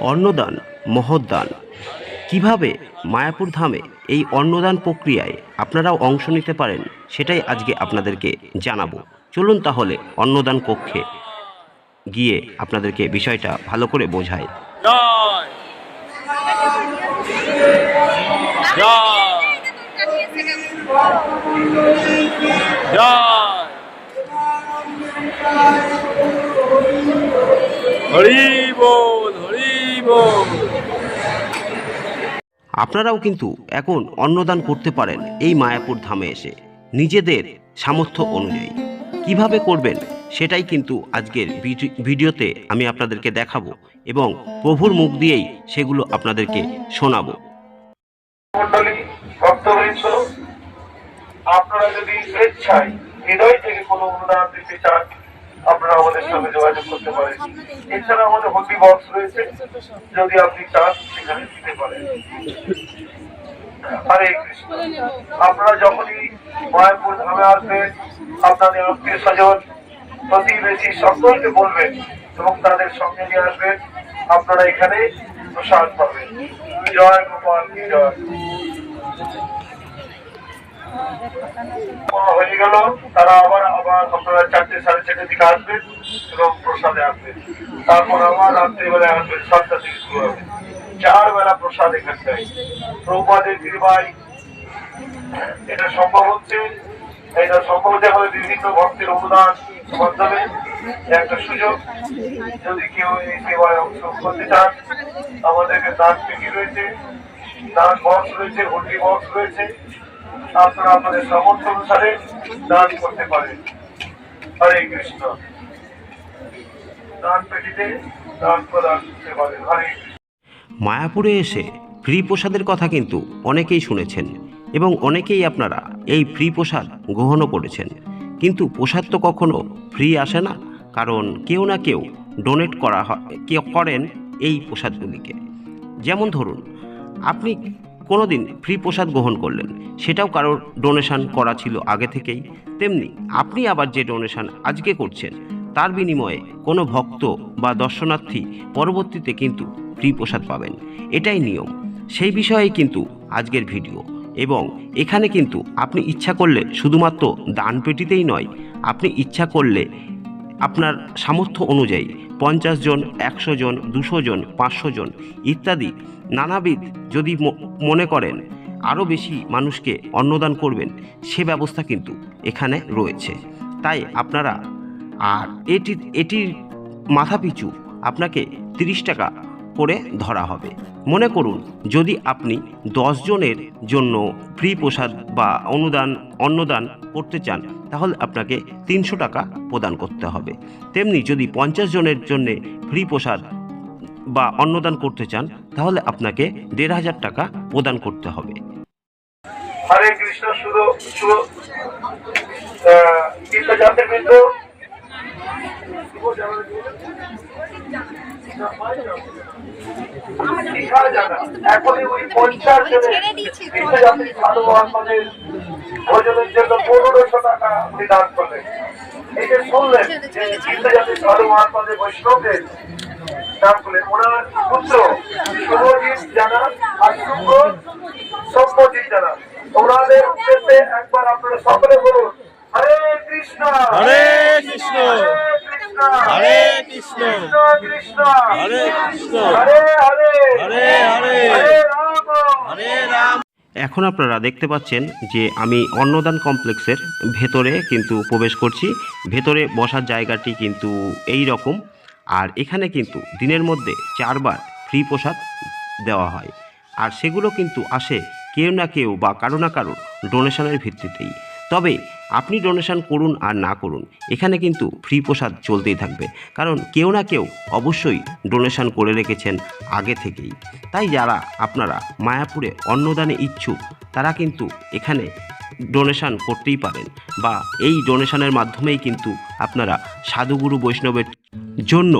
অন্নদান মহৎদান কীভাবে মায়াপুর ধামে এই অন্নদান প্রক্রিয়ায় আপনারাও অংশ নিতে পারেন, সেটাই আজকে আপনাদেরকে জানাব। চলুন তাহলে অন্নদান কক্ষে গিয়ে আপনাদেরকে বিষয়টা ভালো করে বোঝায় হরি বল, হরি আপনারাও কিন্তু এখন অন্নদান করতে পারেন এই মায়াপুর ধামে এসে। নিজেদের সামর্থ্য অনুযায়ী। কীভাবে করবেন সেটাই কিন্তু আজকের ভিডিওতে আমি আপনাদেরকে দেখাবো এবং প্রভুর মুখ দিয়েই সেগুলো আপনাদেরকে শোনাবো। আপনারা যদি স্বেচ্ছায় হৃদয় থেকে কোনো অনুদান দিতে চান আপনারা আমাদের সঙ্গে যোগাযোগ করতে পারেন। এছাড়া আমাদের হন্ডি বক্স রয়েছে। যদি আপনি চান, সেখানে দিতে পারেন। হরে কৃষ্ণ। আপনারা যখনই মায়াপুর ধামে আসবেন, আপনাদের আত্মীয় স্বজন, প্রতিবেশী সকলকে বলবেন এবং তাদের সঙ্গে নিয়ে আসবেন। আপনারা এখানে প্রসাদ পাবেন। জয় গোপাল, জয়। হয়ে গেল। তারা আবার আবার আপনারা চারটে, সাড়ে চারটে দিকে আসবেন এবং প্রসাদে আসবেন। তারপর আবার রাত্রিবেলায় আসবেন সাতটা থেকে শুরু হবে। চার বেলা প্রসাদ এখানটায়। প্রভুপাদের কৃপায় এটা সম্ভব হচ্ছে? এটা সম্ভব হতে হবে বিভিন্ন ভক্তের অনুদান মাধ্যমে। একটা সুযোগ, যদি কেউ এই সেবায় অংশগ্রহণ করতে চান, আমাদেরকে দান পেটি রয়েছে, দান বক্স রয়েছে হন্ডি বক্স রয়েছে। আপনারা আপনাদের সামর্থ্য অনুসারে দান করতে পারেন হরে কৃষ্ণ। দান পেটিতে দান প্রদান করতে পারেন হরে মায়াপুরে এসে ফ্রি প্রসাদের কথা কিন্তু অনেকেই শুনেছেন এবং অনেকেই আপনারা এই ফ্রি প্রসাদ গ্রহণও করেছেন। কিন্তু প্রসাদ তো কখনো ফ্রি আসে না, কারণ কেউ না কেউ ডোনেট করা হয় কেউ করেন এই প্রসাদগুলিকে। যেমন ধরুন, আপনি কোনো দিন ফ্রি প্রসাদ গ্রহণ করলেন। সেটাও কারোর ডোনেশন করা ছিল আগে থেকেই। তেমনি আপনি আবার যে ডোনেশন আজকে করছেন, তার বিনিময়ে কোনো ভক্ত বা দর্শনার্থী পরবর্তীতে কিন্তু ফ্রি প্রসাদ পাবেন। এটাই নিয়ম। সেই বিষয়ে কিন্তু আজকের ভিডিও এবং এখানে কিন্তু আপনি ইচ্ছা করলে শুধুমাত্র দান পেটিতেই নয়, আপনি ইচ্ছা করলে আপনার সামর্থ্য অনুযায়ী পঞ্চাশ জন, একশো জন, দুশো জন, পাঁচশো জন ইত্যাদি নানাবিধ যদি মনে করেন আরও বেশি মানুষকে অন্নদান করবেন, সে ব্যবস্থা কিন্তু এখানে রয়েছে। তাই আপনারা, আর এটি, এটির মাথাপিছু আপনাকে তিরিশ টাকা করে ধরা হবে। মনে করুন, যদি আপনি জনের জন্য ফ্রি প্রসাদ বা অনুদান, অন্নদান করতে চান, তাহলে আপনাকে তিনশো টাকা প্রদান করতে হবে। তেমনি যদি পঞ্চাশ জনের জন্য ফ্রি প্রসাদ বা অন্নদান করতে চান, তাহলে আপনাকে দেড় হাজার টাকা প্রদান করতে হবে। হরে কৃষ্ণ শুধু এখনই ওই পঞ্চাশ ভোজনের জন্য পনেরোশো আর শুভ সত্যজিৎ জানা ওনাদের উদ্দেশ্যে একবার আপনারা সকলে বলুন হরে কৃষ্ণ। হরে কৃষ্ণ। হরে কৃষ্ণ কৃষ্ণ। কৃষ্ণ। হরে কৃষ্ণ। হরে হরে। হরে হরে। হরে রাম। হরে রাম। এখন আপনারা দেখতে পাচ্ছেন যে আমি অন্নদান কমপ্লেক্সের ভেতরে কিন্তু প্রবেশ করছি। ভেতরে বসার জায়গাটি কিন্তু এই রকম। আর এখানে কিন্তু দিনের মধ্যে চারবার ফ্রি প্রসাদ দেওয়া হয়। আর সেগুলো কিন্তু আসে কেউ না কেউ বা কারও না কারও ডোনেশনের ভিত্তিতেই। তবে আপনি ডোনেশন করুন আর না করুন, এখানে কিন্তু ফ্রি প্রসাদ চলতেই থাকবে। কারণ কেউ না কেউ অবশ্যই ডোনেশন করে রেখেছেন আগে থেকেই। তাই যারা আপনারা মায়াপুরে অন্নদানে ইচ্ছুক, তারা কিন্তু এখানে ডোনেশন করতেই পারেন বা এই ডোনেশনের মাধ্যমেই কিন্তু আপনারা সাধুগুরু বৈষ্ণবের জন্য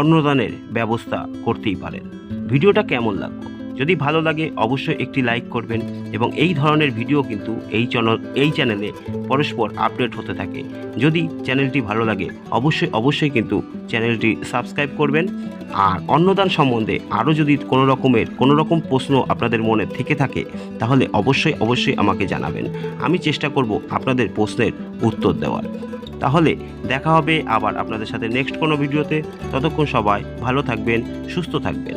অন্নদানের ব্যবস্থা করতেই পারেন। ভিডিওটা কেমন লাগল? যদি ভালো লাগে, অবশ্যই একটি লাইক করবেন এবং এই ধরনের ভিডিও কিন্তু এই চ্যানেল এই চ্যানেলে পরস্পর আপডেট হতে থাকে। যদি চ্যানেলটি ভালো লাগে, অবশ্যই অবশ্যই কিন্তু চ্যানেলটি সাবস্ক্রাইব করবেন। আর অন্নদান সম্বন্ধে আরও যদি কোনো রকমের, কোনো রকম প্রশ্ন আপনাদের মনে থেকে থাকে, তাহলে অবশ্যই অবশ্যই আমাকে জানাবেন। আমি চেষ্টা করব আপনাদের প্রশ্নের উত্তর দেওয়ার। তাহলে দেখা হবে আবার আপনাদের সাথে নেক্সট কোনো ভিডিওতে। ততক্ষণ সবাই ভালো থাকবেন, সুস্থ থাকবেন।